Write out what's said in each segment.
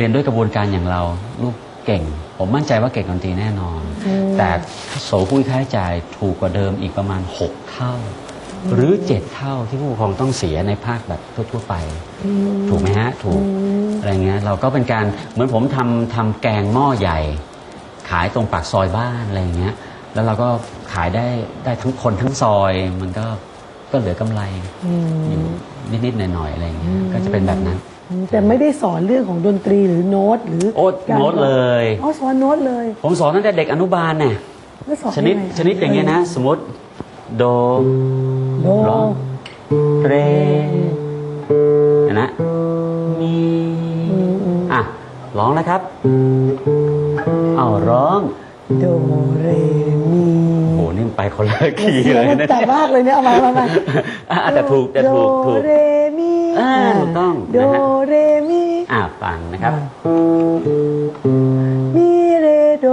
เรียนด้วยกระบวนการอย่างเราลูกเก่ง ผมมั่นใจว่าเก่งดนตรีแน่นอน แต่โสหุ้ยค่าใช้จ่ายถูกกว่าเดิมอีกประมาณ 6 เท่า หรือ 7 เท่าที่ผู้ปกครองต้องเสียในภาคแบบทั่วๆไป ถูกไหมฮะ ถูกอะไรเงี้ยเราก็เป็นการเหมือนผมทำทำแกงหม้อใหญ่ ขายตรงปากซอยบ้านอะไรเงี้ยแล้วเราก็ขายได้ได้ทั้งคนทั้งซอยมันก็ก็เหลือกำไรอยู่นิดๆหน่อยๆอะไรเงี้ยก็จะเป็นแบบนั้น แต่ไม่ได้สอนเรื่องของดนตรีหรือโน้ตหรือโอ้การโน้ตเลย อ๋อสอนโน้ตเลยผมสอนตั้งแต่เด็กอนุบาลเนี่ยแล้วสอนชนิดยังไงชนิดอย่างเงี้ยนะ สมมติโดโดร้องเรเห็นนะมีอะร้องแล้วครับเอาร้องโดเรมีโอ้โหนี่มันไปคนละคีย์เสียเลงยมันนะแต่มากเลยเนี่ยเอามาเอามาอะแต่ถูกแต่ถูกถูก โดเรมี อ่าถูกต้องโดนะฮะเรมีอะฟังนะครับ มีเรโด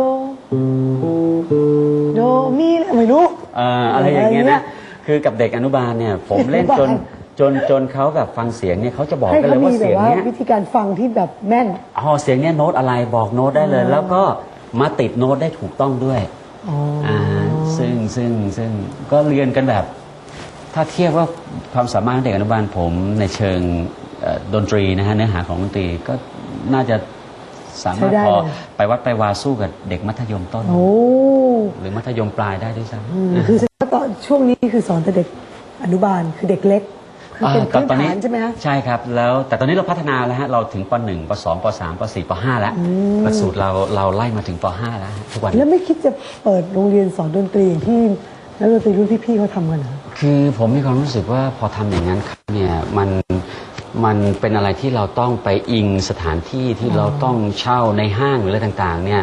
โดมีไม่รู้ เอ่ออะไรอย่างเงี้ยอะไรเงี้นะยคือกับเด็กอนุบาลเนี่ย ผมเล่นจนอนุบาลจนจนเขาแบบฟังเสียงเนี่ยเขาจะบอกให้กันเลเขายมีว่าแบเสีบยงว่าเนี้ยวิธีการฟังที่แบบแม่น อ๋อเสียงเนี้ยโน้ตอะไรบอกโน้ตได้เลย แล้วก็มาติดโน้ตได้ถูกต้องด้วยอ๋อออ่าซึ่งซึ่งซึ่งก็เรียนกันแบบ ถ้าเทียบว่าความสามารถของเด็กอนุบาลผมในเชิงเอ่อดนตรีนะฮะเนื้อหาของดนตรีก็น่าจะสามารถใช้ได้พอเลยไปวัดไปวาสู้กับเด็กมัธยมต้นโอ้หรือมัธยมปลายได้ด้วยซ้ำอืมคือตอนช่วงนี้คือสอนแต่เด็กอนุบาลคือเด็กเล็กคือเป็นอ่าพื้นตอนนี้ฐานใช่ไหมฮะใช่ครับ แล้วแต่ตอนนี้เราพัฒนาแล้วฮะเราถึงป .1 ป .2 ป .3 ป .4 ป .5 แล้วหลักสูตรเราเราไล่มาถึงป .5 แล้วฮะทุกวันแล้วไม่คิดจะเปิดโรงเรียนสอนดนตรีอย่างที่นักดนตรีรุ่นพี่ๆเขาทำกันเหรอ คือผมมีความรู้สึกว่าพอทำอย่างนั้นเนี่ยมันมันเป็นอะไรที่เราต้องไปอิงสถานที่ที่เราต้องเช่าในห้างหรืออะไรต่างๆ เนี่ย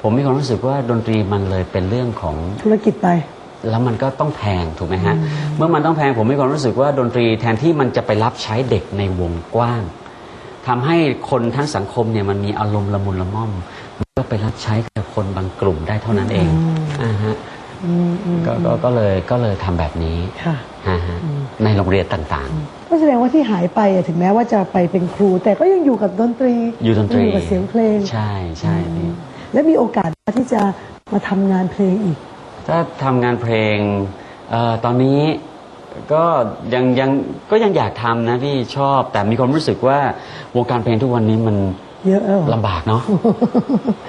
ผมมีความรู้สึกว่าดนตรีมันเลยเป็นเรื่องของธุรกิจไป แล้วมันก็ต้องแพงถูกไหมฮะเมื่อมันต้องแพงผมมีความรู้สึกว่าดนตรีแทนที่มันจะไปรับใช้เด็กในวงกว้างทำให้คนทั้งสังคมเนี่ยมันมีอารมณ์ละมุนละม่อมมันก็ไปรับใช้กับคนบางกลุ่มได้เท่านั้นเองอ่าฮะ อืมอืมก็ก็ก็เลยก็เลยทำแบบนี้ค่ะ ฮะฮะในโรงเรียนต่าง ก็แสดงว่าที่หายไปอะถึงแม้ว่าจะไปเป็นครู แต่ก็ยังอยู่กับดนตรีๆอยู่ดนตรีอยู่กับเสียงเพลงใช่ใช่พี่และมีโอกาสที่จะมาทำงานเพลงอีก ถ้าทำงานเพลงเอ่อตอนนี้ก็ยังยังก็ยังอยากทำนะพี่ชอบแต่มีความรู้สึกว่าวงการเพลงทุกวันนี้มัน เยอะแล้วเหรอ ลำบากเนาะ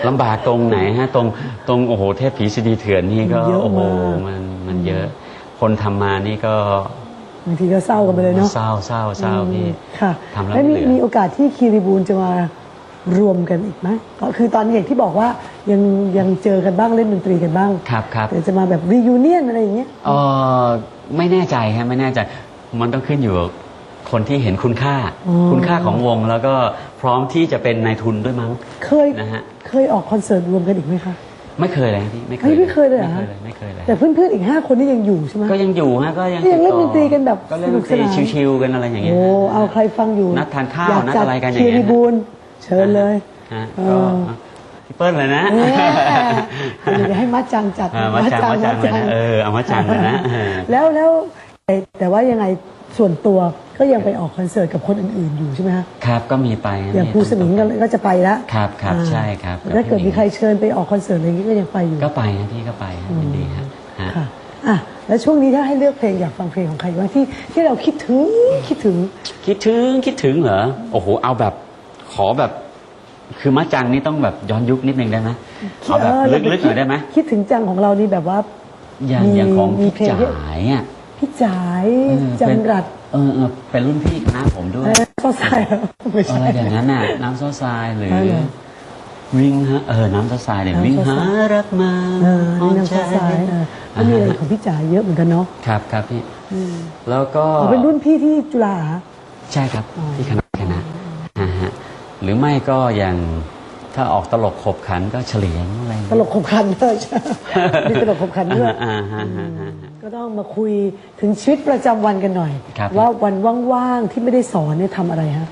ลำบากตรงไหนฮะ ตรงตรงโอ้โหเทพผีซีดีเถื่อนนี่ก็เยอะโอ้โหมาก มันมันเยอะ คนทำมานี่ก็บางทีก็เศร้ากันไปเลยเนาะเศร้าเศร้าเศร้าพี่ ค่ะทำแล้วแล้วมีเหลือ มีโอกาสที่คีรีบูลจะมารวมกันอีกไหมก็คือตอนอย่างที่บอกว่ายังยังเจอกันบ้างเล่นดนตรีกันบ้างครับครับแต่จะมาแบบรียูเนียนอะไรอย่างเงี้ย เออไม่แน่ใจฮะไม่แน่ใจ มันต้องขึ้นอยู่กับ คนที่เห็นคุณค่า อ๋อ คุณค่าของวง แล้วก็พร้อมที่จะเป็นนายทุนด้วยมั้ง เคยนะฮะ เคยออกคอนเสิร์ตรวมกันอีกไหมคะ ไม่เคยเลยฮะพี่ไม่เคเฮ้ยยไม่เคยเลยเหรอ ไม่เคยเลยไม่เคยเลยแต่เพื่อนๆอีกห้าคนนี่ยังอยู่ใช่ไหม ก็ยังอยู่ฮะก็ยังก็ยังเล่นติดนตรีกันแบบก็เล่นดนตรีสนุกสนาน ชิวๆกันอะไรอย่างเงี้ย โอ้ฮะเอาใครฟังอยู่นัดทานข้าวอยกนัดจัอะไรกันอย่างคีเงี้ยรีบูลเชิญเลย ฮะเอก็อ พี่เปิ้ลเลยนะแหมเดี๋ยวให้มัดจังจัดอ่ามาจังมาจังเลยนะเออเอามาจังเลยนะเออ แล้วแล้วแต่แต่ว่ายังไงส่วนตัว ก็ยังไปออกคอนเสิร์ตกับคนอื่นๆอยู่ใช่ไหมคะครับก็มีไปฮะอย่างมีภูสมิงก็ก็จะไปแล้วครับครับอ่าใช่ครับถ้าเกิดมีใครเชิญไปออกคอนเสิร์ตอะไรอย่างนี้ก็ยังไปอยู่ ก็ไปนะพี่ก็ไปฮะยินดีฮะฮะ ค่ะอะ แล้วช่วงนี้ถ้าให้เลือกเพลงอยากฟังเพลงของใครบ้างที่ที่เราคิดถึงคิดถึง คิดถึงคิดถึงเหรอ โอ้โห เอาแบบขอแบบ คือมาจังนี่ต้องแบบย้อนยุคนิดนึงได้ไหมเอาแบบเออลึกๆหน่อยได้ไหมคิดถึงจังของเรานี่แบบว่า อย่างมีอย่างของมีพี่เพลงที่ จ๋ายอะ พี่จ๋ายเออจัเป็นนรัด เออเออเป็นรุ่นพี่คณะผมด้วยอะไรนะก็ใส่ไม่อะใช่ไรอย่างนั้นน่ะ น้ำซอทรายหรือเออเหรอวิ่งฮะเออ น้ำซอทรายเนี่ยน้ำวิ่งซอหาทรายรักมาเออนี่น้ำใจซอสายเออแล้วมีอะไรของพี่จ๋าเยอะเหมือนกันเนาะครับครับพี่แล้วก็ อ๋อเป็นรุ่นพี่ที่จุฬาเหรอ ใช่ครับที่คณะคณะอ่าฮะหรือไม่ก็อย่าง ถ้าออกตลกขบขันก็เฉลียงอะไรตลกขบขันด้วยใช่มีตลกขบขันด้วยอ่าฮะฮะฮะก็ต้องมาคุยถึงชีวิตประจำวันกันหน่อยครับว่าวันว่างๆที่ไม่ได้สอนเนี่ยทำอะไรฮะ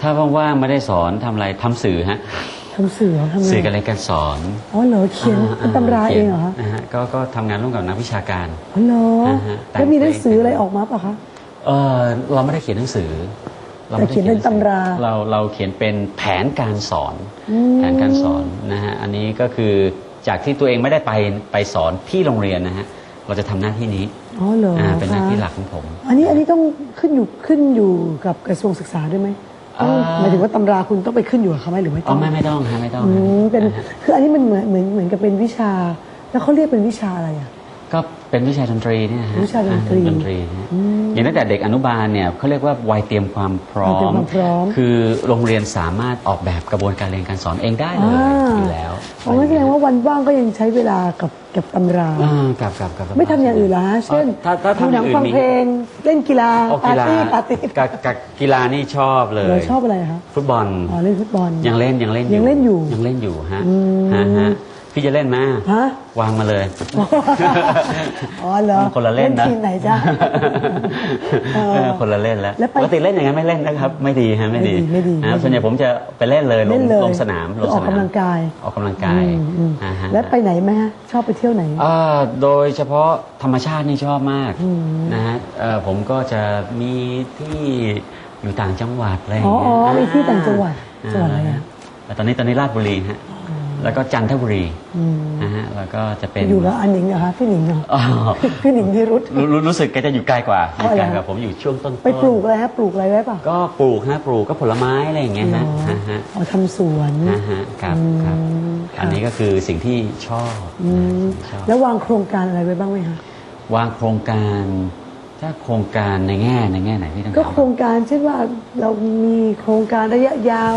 ถ้าว่างๆไม่ได้สอนทำอะไรทำสื่อฮะทำสื่อเหรอทำไงสื่อการเรียนการสอนอ๋อเหรอเขียนเป็นตำราเองเหรอคะนะฮะก็ก็ทำงานร่วมกับนักวิชาการอ๋อเหรออ่าฮะแล้วมีหนังสืออะไรออกมาปะคะเออเราไม่ได้เขียนหนังสือ เราแต่ไม่ได้เขียนเป็นตำรา เราเราเขียนเป็นแผนการสอนอืมแผนการสอนนะฮะอันนี้ก็คือจากที่ตัวเองไม่ได้ไปไปสอนที่โรงเรียนนะฮะเราจะทำหน้าที่นี้อ๋อเหรออ่าเป็นหน้าที่คะหลักของผม อันนี้อันนี้ต้องขึ้นอยู่ขึ้นอยู่กับกระทรวงศึกษาด้วยไหมต้องอ่าหมายถึงว่าตำราคุณต้องไปขึ้นอยู่กับเขาไหมหรือไม่อ๋ต้อองไม่ไม่ต้องฮะไม่ต้องอืฮะมเป็นนะฮะคืออันนี้มันเหมือนเหมือนเหมือนกับเป็นวิชา แล้วเขาเรียกเป็นวิชาอะไรอะก็ เป็นวิชาดนตรีเนี่ยฮะวิชาดนตรีอ่าดนตรีฮะอย่างตั้งแต่เด็กอนุบาลเนี่ยเขาเรียกว่าวัยเตรียมความพร้อวัยเตรียมมความพร้อม คือโรงเรียนสามารถออกแบบกระบวนการเรียนการสอนเองได้เลยอ่าอยู่แล้วอ๋องั้นแสดงว่าวันว่างก็ยังใช้เวลากับกับตำรา อ่ากับกับกับไม่ทำอย่างอื่นเหรอฮะเช่นถ้าถ้าดูทำหอนัย่างงอื่นฟังมี เพลง เล่นกีฬาโอ้ปากีร์ฬาตี้ปาร์ตี้กับกับกีฬานี่ชอบเลยเราชอบอะไรคะฟุตบอล อ๋อเล่นฟุตบอล ยังเล่นยังเล่นยังเล่นอยู่ยังเล่นอยู่ฮะอืม ฮะฮะ พี่จะเล่นไหมฮะ วางมาเลย อ๋อเหรอคนละเล่นนะ ทีมไหนจ๊ะ เออเออคนละเล่นแล้วแล้วไปปกติเล่นอย่างนั้นไม่เล่นนะครับ ไม่ดีฮะไม่ดีไม่ดีไม่ดีนะส่วนใหญ่ผมจะไปเล่นเลยลเล่งนเลยลงสนามลงอสอกนามกำลังกาย ออกกำลังกายอืมอืมอ่าฮะ แล้วไปไหนไหมฮะ ชอบไปเที่ยวไหน อ่าโดยเฉพาะธรรมชาตินี่ชอบมากอืมนะฮะเอ่อผมก็จะมีที่อยู่ต่างจังหวัดอะไรอย่างอ๋อเงี้ยอ๋อมีที่ต่างจังหวัดาจังหวัดอะไรอะแต่ตอนนี้ตอนนี้ราชบุรีฮะ แล้วก็จันทบุรีอืมนะฮะแล้วก็จะเป็นอยู่กับอันหนิงเหรอคะพี่หนิงเหรออ๋อพี่หนิงที่รุธรู้รู้รู้สึกแกจะอยู่ไกลกว่าอ๋อเหรอไกลกว่าผมอยู่ช่วงต้นๆไปปลูกอะไรฮะปลูกอะไรไว้เปล่ะก็ปลูกฮะปลูกก็ผลไม้อะไรอย่างเงี้ยฮะฮะฮะอ๋อทำสวนฮะฮะครับครับอืมค่ะอันนี้ก็คือสิ่งที่ชอบอืมชอบแล้ววางโครงการอะไรไว้บ้างไหมคะวางโครงการถ้าโครงการในแง่ในแง่ไหนพี่ต้องก็ถามโครงการเช่นว่าเรามีโครงการระยะยาว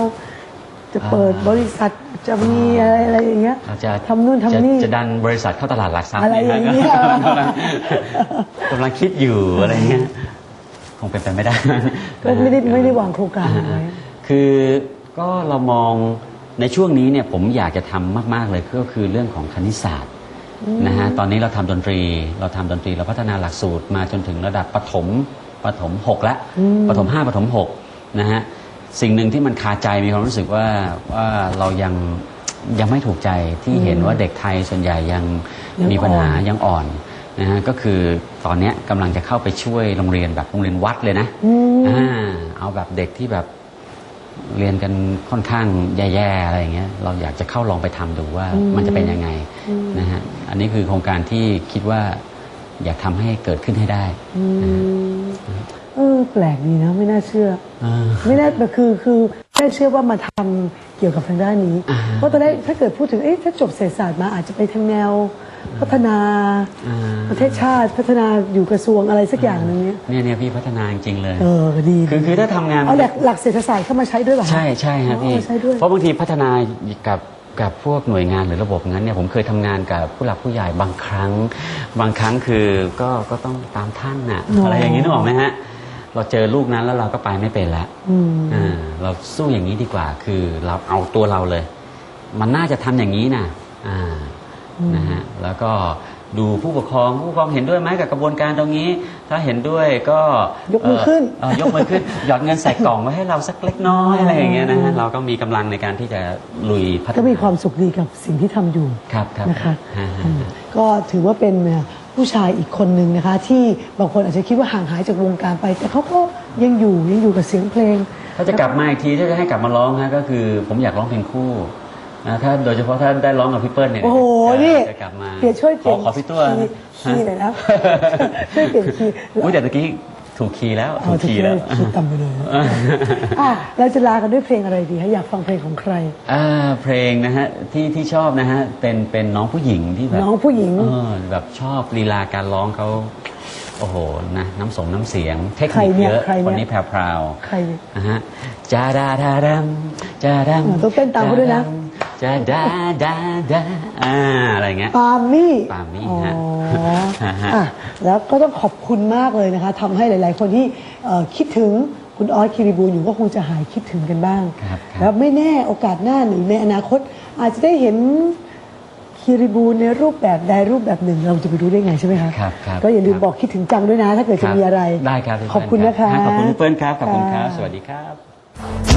จะเปิดอ่าบริษัท จะมีอะไรอะไรอย่างเงี้ยเราจะทำนู่นทำนี่ จะจะดันบริษัทเข้าตลาดหลักทรัพย์อะไรอย่างเงี้ย กำลังกำลังคิดอยู่อะไรเงี้ยคงเป็นไปไม่ได้ ก็ไม่ได้ไม่ได้วางโครงการไว้ คือก็เรามองในช่วงนี้เนี่ยผมอยากจะทำมาก ๆ เลยก็คือเรื่องของคณิตศาสตร์นะฮะตอนนี้เราทำดนตรี เราทำดนตรีเราพัฒนาหลักสูตรมาจนถึงระดับประถมประถมหกแล้วอืมประถมห้าประถมหกนะฮะ สิ่งหนึ่งที่มันคาใจมีความรู้สึกว่าว่าเรายังยังไม่ถูกใจที่เห็นว่าเด็กไทยส่วนใหญ่ยังยังมีปัญหาอ่อน ยังอ่อนนะฮะก็คือตอนเนี้ยกำลังจะเข้าไปช่วยโรงเรียนแบบโรงเรียนวัดเลยนะอืม อ่าเอาแบบเด็กที่แบบเรียนกันค่อนข้างแย่ๆอะไรอย่างเงี้ยเราอยากจะเข้าลองไปทำดูว่ามันจะเป็นยังไงนะฮะอันนี้คือโครงการที่คิดว่าอยากทำให้เกิดขึ้นให้ได้ อืมเออแปลกดีนะไม่น่าเชื่ออ่าไม่น่าคือคือไม่น่าเชื่อว่ามาทำเกี่ยวกับทางด้านนี้อ่าเพราะตอนแรกถ้าเกิดพูดถึงเอ๊ะถ้าจบเศรษฐศาสตร์มาอาจจะไปทางแนว พัฒนาอ่าประเทศชาติพัฒนาอยู่กระทรวงอะไรสักอย่างหนึงเนี้ยเนี่ยเนี่ยพี่พัฒนาจริงๆเลย เออดีคือคือถ้าทำงานเอาหลักหลักเศรษฐศาสตร์เข้ามาใช้ด้วยเหรอคะใช่ใช่ครับพี่อ๋อใช่ด้วยเพราะบางทีพัฒนากับกับพวกหน่วยงานหรือระบบนั้นเนี่ยผมเคยทำงานกับผู้หลักผู้ใหญ่บางครั้ง บางครั้งคือก็ก็ต้องตามท่านน่ะอะไรอย่างนี้นึกออกไหมฮะ เราเจอลูกนั้นแล้วเราก็ไปไม่เป็นละอืมอ่าเราสู้อย่างนี้ดีกว่า คือเราเอาตัวเราเลย มันน่าจะทำอย่างนี้นะอ่านะฮะแล้วก็ดูผู้ปกครองผู้ปกครองเห็นด้วยไหมกับกระบวนการตรงนี้ ถ้าเห็นด้วยก็ยกมือขึ้นเยกมือขึ้นหยอดเงินใส่กล่องไว้ให้เราสักเล็กน้อยอะไรอย่างเงี้ยนะฮะเราก็มีกำลังในการที่จะลุยพัฒนาก็มีความสุขดีกับสิ่งที่ทำอยู่ครับครับนะคะฮะฮะอืมก็ถือว่าเป็น ผู้ชายอีกคนหนึ่งนะคะ ที่บางคนอาจจะคิดว่าห่างหายจากวงการไป แต่เขาก็ยังอยู่ยังอยู่กับเสียงเพลง ถ้าจะกลับมาอีกทีถ้าจะให้กลับมาร้องฮะก็คือ ผมอยากร้องเพลงคู่นะถ้าโดยเฉพาะถ้าได้ร้องกับพี่เปิ้ลเนี่ยโอ้โหจะนี่จะกลับมาเปลี่ยนช่วยเปลี่ยนขอขอพี่ตัวคีย์คีย์หน่อยนะช่วยเปลี่ยนคีย์อุ้ยแต่ตะกี้ ถูกคีย์แล้วเอาถูกจะคีย์ช่แล้ววยคีย์ต่ำไปเลยอะเราจะลากันด้วยเพลงอะไรดีคะอยากฟังเพลงของใครอ่าเพลงนะฮะที่ที่ชอบนะฮะเป็นเป็นน้องผู้หญิงที่แบบน้องผู้หญิงเออแบบชอบลีลาการร้องเขาโอ้โหนะน้ำส่งน้ำเสียง เทคใครนิคเนี่ยเยอะใครเนี่ยคนนี้แพรวใครเนี่ยๆนะฮะจาดาดาดัมจาดัมอ๋อต้องเต้นตามเขาด้วยนะ จาดาดาดาอ่าอะไรเงี้ย ปามี่ปามี่อ๋อฮะฮะอะแล้วก็ต้องขอบคุณมากเลยนะคะทำให้หลาย ๆ คนที่เอ่อคิดถึงคุณออสคิริบูลอยู่ก็คงจะหายคิดถึงกันบ้าง ครับครับ แล้วไม่แน่โอกาสหน้าหรือในอนาคต อาจจะได้เห็นคิริบูลในรูปแบบใดรูปแบบหนึ่ง เราจะไปรู้ได้ไงใช่ไหมคะครับครับก็อย่าลืมครับบอกคิดถึงจังด้วยนะ ถ้าเกิดจะมีอะไร ได้ครับพี่ขอบคุณเปิ้ลนะคะขอบคุณพี่เปิ้ลครับ ขอบคุณครับะสวัสดีครับ